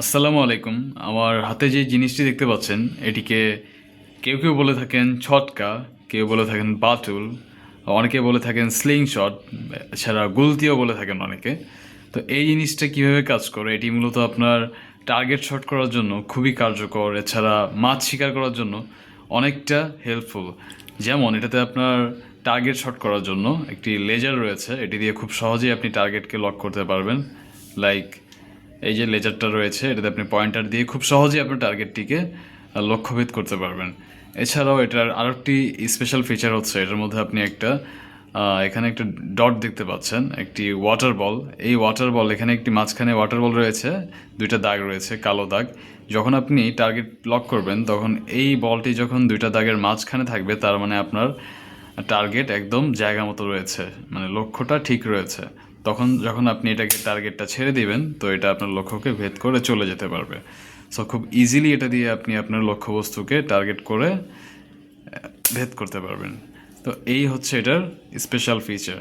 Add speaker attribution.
Speaker 1: আসসালামু আলাইকুম। আমার হাতে যে জিনিসটি দেখতে পাচ্ছেন, এটিকে কেউ কেউ বলে থাকেন ছটকা, কেউ বলে থাকেন বাটুল অনেকে বলে থাকেন স্লিং শট এছাড়া গুলতিও বলে থাকেন অনেকে। তো এই জিনিসটা কীভাবে কাজ করে? এটি মূলত আপনার টার্গেট শট করার জন্য খুবই কার্যকর, এছাড়া মাছ শিকার করার জন্য অনেকটা হেল্পফুল যেমন, এটাতে আপনার টার্গেট শট করার জন্য একটি লেজার রয়েছে, এটি দিয়ে খুব সহজেই আপনি টার্গেটকে লক করতে পারবেন। লাইক এই যে লেজারটা রয়েছে, এটাতে আপনি পয়েন্টার দিয়ে খুব সহজেই আপনার টার্গেটটিকে লক্ষ্যভেদ করতে পারবেন। এছাড়াও এটার আরেকটি স্পেশাল ফিচার হচ্ছে, এটার মধ্যে আপনি একটা এখানে একটা ডট দেখতে পাচ্ছেন, একটি ওয়াটার বল এই ওয়াটার বল এখানে একটি মাঝখানে ওয়াটার বল রয়েছে, দুইটা দাগ রয়েছে, কালো দাগ। যখন আপনি টার্গেট লক করবেন, তখন এই বলটি যখন দুইটা দাগের মাঝখানে থাকবে, তার মানে আপনার টার্গেট একদম জায়গা মতো রয়েছে মানে লক্ষ্যটা ঠিক রয়েছে। তখন যখন আপনি এটাকে টার্গেটটা ছেড়ে দিবেন, তো এটা আপনার লক্ষ্যকে ভেদ করে চলে যেতে পারবে। সো খুব ইজিলি এটা দিয়ে আপনি আপনার লক্ষ্যবস্তুকে টার্গেট করে ভেদ করতে পারবেন। তো এই হচ্ছে এটার স্পেশাল ফিচার